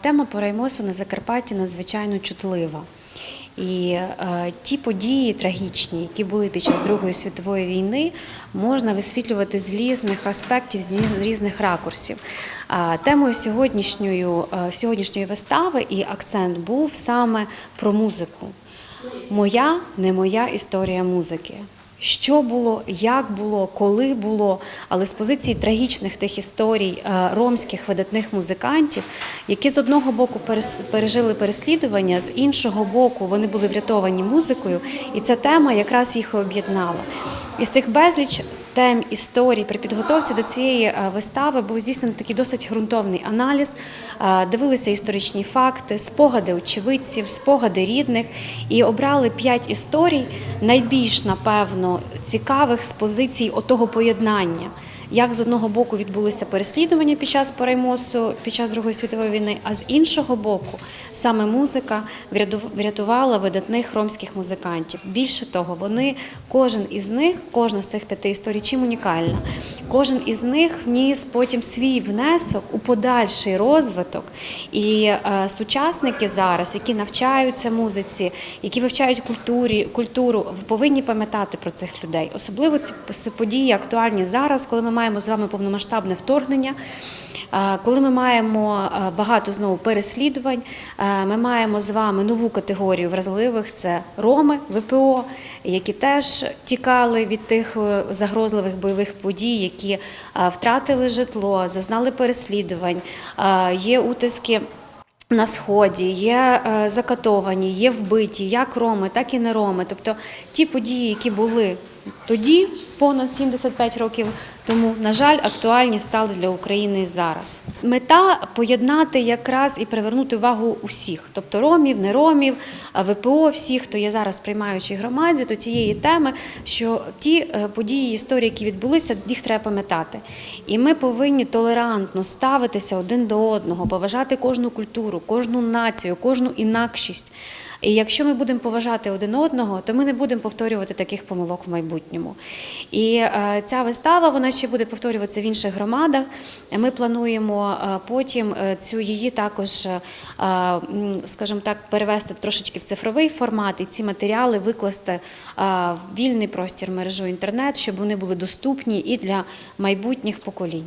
Тема Пораймосу на Закарпатті надзвичайно чутлива. І е, ті події трагічні, які були під час Другої світової війни, можна висвітлювати з різних аспектів, з різних ракурсів. А темою сьогоднішньої, е, сьогоднішньої вистави і акцент був саме про музику. Моя не моя історія музики. Що було, як було, коли було, але з позиції трагічних тих історій е, ромських видатних музикантів, які з одного боку пережили переслідування, з іншого боку вони були врятовані музикою, і ця тема якраз їх об'єднала. Із тих безліч тем історій при підготовці до цієї е, вистави був здійснений такий досить ґрунтовний аналіз. Е, Дивилися історичні факти, спогади очевидців, спогади рідних і обрали п'ять історій, найбільш напевно цікавих з позицій отого поєднання. Як з одного боку відбулися переслідування під час переймосу, під час Другої світової війни, а з іншого боку, саме музика врятувала видатних ромських музикантів. Більше того, вони кожен із них, кожна з цих п'яти історій, чим унікальна. Кожен із них вніс потім свій внесок у подальший розвиток. І е, сучасники зараз, які навчаються музиці, які вивчають культурі, культуру, повинні пам'ятати про цих людей. Особливо ці події актуальні зараз, коли ми маємо з вами повномасштабне вторгнення. Коли ми маємо багато знову переслідувань, ми маємо з вами нову категорію вразливих це роми ВПО, які теж тікали від тих е, загрозливих бойових подій, які втратили житло, зазнали переслідувань, є утиски. На сході є е, закатовані, є вбиті, як роми, так і не роми. Тобто ті події, які були тоді, понад 75 років тому, на жаль, актуальні стали для України зараз. Мета поєднати якраз і привернути увагу усіх, тобто ромів, не ромів, ВПО, всіх, хто є зараз в приймаючій громаді, до цієї теми, що ті е, події, історії, які відбулися, їх треба пам'ятати. І ми повинні толерантно ставитися один до одного, поважати кожну культуру, кожну націю, кожну інакшість. І якщо ми будемо поважати один одного, то ми не будемо повторювати таких помилок в майбутньому. І е, ця вистава вона ще буде повторюватися в інших громадах. Ми плануємо е, потім е, цю її також, скажімо так, перевести трошечки в цифровий формат і ці матеріали викласти в вільний простір мережу інтернет, щоб вони були доступні і для майбутніх поколінь.